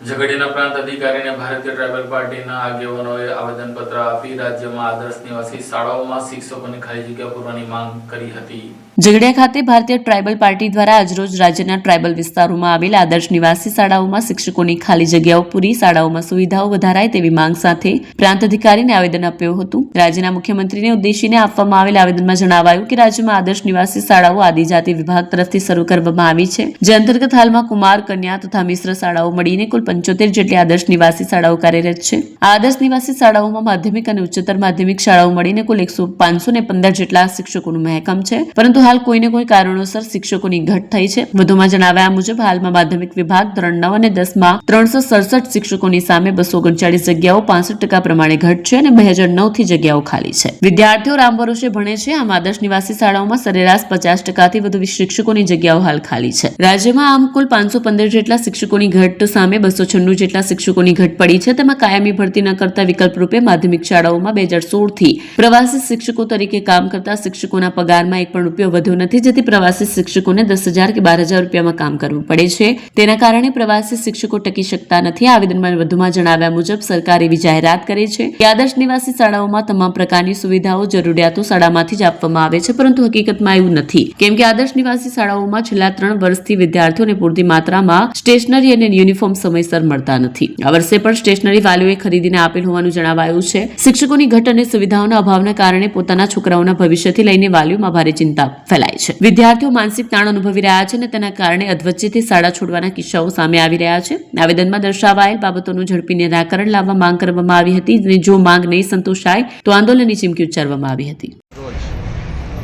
ઝઘડિયાના પ્રાંત અધિકારીને ભારતીય ટ્રાઇબલ પાર્ટીના આગેવાનોએ આવેદનપત્ર આપી રાજ્યમાં આદર્શ નિવાસી શાળાઓમાં શિક્ષકોની ખાલી જગ્યા પૂરવાની માંગ કરી હતી. ઝઘડિયા ખાતે ભારતીય ટ્રાઇબલ પાર્ટી દ્વારા આજરોજ રાજ્યના ટ્રાઇબલ વિસ્તારોમાં આવેલ આદર્શ નિવાસી શાળાઓમાં શિક્ષકોની ખાલી જગ્યાઓ પૂરી, શાળાઓમાં સુવિધાઓ વધારાય તેવી માંગ સાથે પ્રાંત અધિકારીને આવેદન આપ્યું હતું. રાજ્યના મુખ્યમંત્રીને ઉદ્દેશીને આપવામાં આવેલ આવેદનમાં જણાવાયું કે રાજ્યમાં આદર્શ નિવાસી શાળાઓ આદિજાતિ વિભાગ તરફથી શરૂ કરવામાં આવી છે. જે અંતર્ગત હાલમાં કુમાર, કન્યા તથા મિશ્ર શાળાઓ મળીને કુલ પંચોતેર જેટલી આદર્શ નિવાસી શાળાઓ કાર્યરત છે. આ આદર્શ નિવાસી શાળાઓમાં માધ્યમિક અને ઉચ્ચતર માધ્યમિક શાળાઓ મળીને કુલ એકસો પાંચસો ને પંદર જેટલા શિક્ષકોનું મહેકમ છે. પરંતુ હાલ કોઈને કોઈ કારણોસર શિક્ષકોની ઘટ થઈ છે. વધુમાં જણાવ્યા મુજબ હાલમાં માધ્યમિક વિભાગ ધોરણ નવ અને દસમાં ત્રણસો સડસઠ શિક્ષકોની સામે બસો ઓગણચાળીસ જગ્યાઓ પાસઠ ટકા પ્રમાણે ઘટ છે અને બે હજાર નવથી જગ્યાઓ ખાલી છે. વિદ્યાર્થીઓ રામ ભરોસે ભણે છે. આમ આદર્શ નિવાસી શાળાઓમાં સરેરાશ પચાસ ટકાથી વધુ શિક્ષકોની જગ્યાઓ હાલ ખાલી છે. રાજ્યમાં આમ કુલ પાંચસો પંદર જેટલા શિક્ષકોની ઘટ સામે બસો છન્નું જેટલા શિક્ષકોની ઘટ પડી છે, તેમાં કાયમી ભરતી ન કરતા વિકલ્પ રૂપે માધ્યમિક શાળાઓમાં બે હજાર સોળથી પ્રવાસી શિક્ષકો તરીકે કામ કરતા શિક્ષકોના પગારમાં એક પણ રૂપિયો વધ્યો નથી, જેથી પ્રવાસી શિક્ષકોને દસ હજાર કે બાર હજાર રૂપિયામાં કામ કરવું પડે છે. તેના કારણે પ્રવાસી શિક્ષકો ટકી શકતા નથી. આવેદનમાં વધુમાં જણાવ્યા મુજબ, સરકાર એવી જાહેરાત કરે છે કે આદર્શ નિવાસી શાળાઓમાં તમામ પ્રકારની સુવિધાઓ, જરૂરિયાતો શાળામાંથી જ આપવામાં આવે છે, પરંતુ હકીકતમાં એવું નથી. કેમ કે આદર્શ નિવાસી શાળાઓમાં છેલ્લા ત્રણ વર્ષથી વિદ્યાર્થીઓને પૂરતી માત્રામાં સ્ટેશનરી અને યુનિફોર્મ સમયસર મળતા નથી. આ વર્ષે પણ સ્ટેશનરી વાલીઓએ ખરીદીને આપેલ હોવાનું જણાવાયું છે. શિક્ષકોની ઘટ અને સુવિધાઓના અભાવના કારણે પોતાના છોકરાઓના ભવિષ્યથી લઈને વાલીઓમાં ભારે ચિંતા ફેલાય છે. વિદ્યાર્થીઓ માનસિક તાણ અનુભવી રહ્યા છે અને તેના કારણે અધવચ્ચેથી શાળા છોડવાના કિસ્સાઓ સામે આવી રહ્યા છે. આવેદનમાં દર્શાવાયેલ બાબતોનું ઝડપી નિરાકરણ લાવવા માંગ કરવામાં આવી હતી અને જો માંગ નહીં સંતોષાય, તો આંદોલનની ચીમકી ઉચ્ચારવામાં આવી હતી.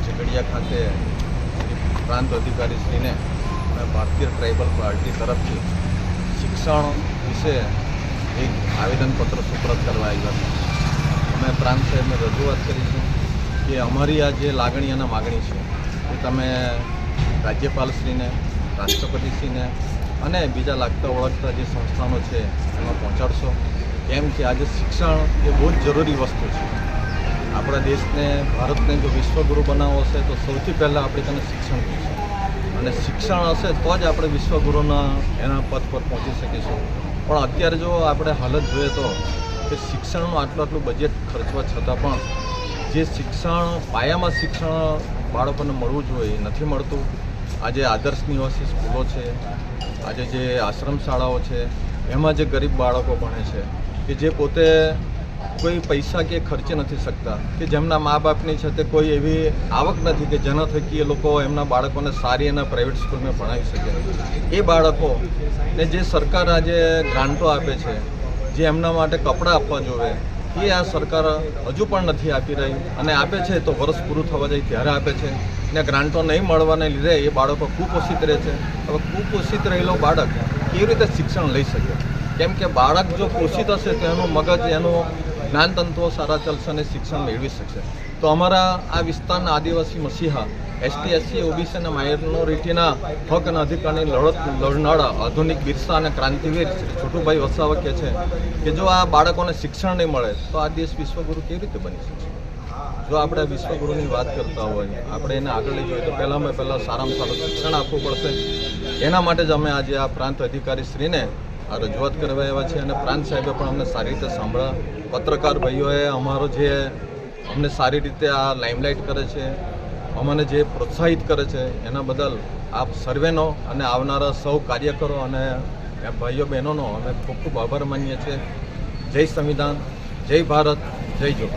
ઝઘડિયા ખાતે પ્રાંત ભારતીય ટ્રાઇબલ પાર્ટી તરફથી શિક્ષણ વિશે એક આવેદનપત્ર સુપ્રત કરવા આવ્યા છે. અમે પ્રાંત સાહેબને રજૂઆત કરીશું કે અમારી આ જે લાગણી અને માગણી છે, એ તમે રાજ્યપાલશ્રીને, રાષ્ટ્રપતિશ્રીને અને બીજા લાગતા ઓળખતા જે સંસ્થાનો છે, એમાં પહોંચાડશો. કેમ કે આજે શિક્ષણ એ બહુ જ જરૂરી વસ્તુ છે. આપણા દેશને, ભારતને જો વિશ્વગુરુ બનાવવો હશે તો સૌથી પહેલાં આપણે તેને શિક્ષણ જોઈશે અને શિક્ષણ હશે તો જ આપણે વિશ્વગુરુના એના પદ પર પહોંચી શકીશું. પણ અત્યારે જો આપણે હાલત જોઈએ તો કે શિક્ષણનું આટલું આટલું બજેટ ખર્ચવા છતાં પણ જે શિક્ષણ, પાયામાં શિક્ષણ બાળકોને મળવું જોઈએ નથી મળતું. આજે આદર્શ નિવાસી સ્કૂલો છે, આજે જે આશ્રમ શાળાઓ છે, એમાં જે ગરીબ બાળકો ભણે છે, કે જે પોતે કોઈ પૈસા કે ખર્ચી નથી શકતા, કે જેમના મા બાપની છે તે કોઈ એવી આવક નથી કે જેના થકી એ લોકો એમના બાળકોને સારી એના પ્રાઇવેટ સ્કૂલમાં ભણાવી શકે. એ બાળકો ને જે સરકાર આજે ગ્રાન્ટો આપે છે, જે એમના માટે કપડાં આપવા જોવે, એ આ સરકાર હજુ પણ નથી આપી રહી અને આપે છે તો વર્ષ પૂરું થવા જાય ત્યારે આપે છે. ને ગ્રાન્ટો નહીં મળવાને લીધે એ બાળકો કુપોષિત રહે છે. હવે કુપોષિત રહેલો બાળક કેવી રીતે શિક્ષણ લઈ શકે? કેમ કે બાળક જો પોષિત હશે તો એનું મગજ, એનું જ્ઞાનતંતુઓ સારા ચાલશે અને શિક્ષણ મેળવી શકશે. તો અમારા આ વિસ્તારના આદિવાસી મસીહા, એસટી, એસસી, ઓબીસી અને માઇનોરિટીના હક અને અધિકારની લડત લડનારા આધુનિક બિરસા અને ક્રાંતિવીર શ્રી છોટુભાઈ વસાવા કહે છે કે જો આ બાળકોને શિક્ષણ નહીં મળે, તો આ દેશ વિશ્વગુરુ કેવી રીતે બની શકે? જો આપણે વિશ્વગુરુની વાત કરતા હોય, આપણે એને આગળ લઈ જોઈએ, તો પહેલાંમાં પહેલાં સારામાં સારું શિક્ષણ આપવું પડશે. એના માટે જ અમે આજે આ પ્રાંત અધિકારી શ્રીને આ રજૂઆત કરવા આવ્યા છે અને પ્રાંત સાહેબે પણ અમને સારી રીતે સાંભળ્યા. પત્રકાર ભાઈઓએ અમારો જે અમને સારી રીતે આ લાઇમલાઇટ કરે છે, અમને જે પ્રોત્સાહિત કરે છે, એના બદલ આપ સર્વેનો અને આવનારા સૌ કાર્યકરો અને ભાઈઓ બહેનોનો અમે ખૂબ ખૂબ આભાર માનીએ છીએ. જય સંવિધાન, જય ભારત, જય જોહાર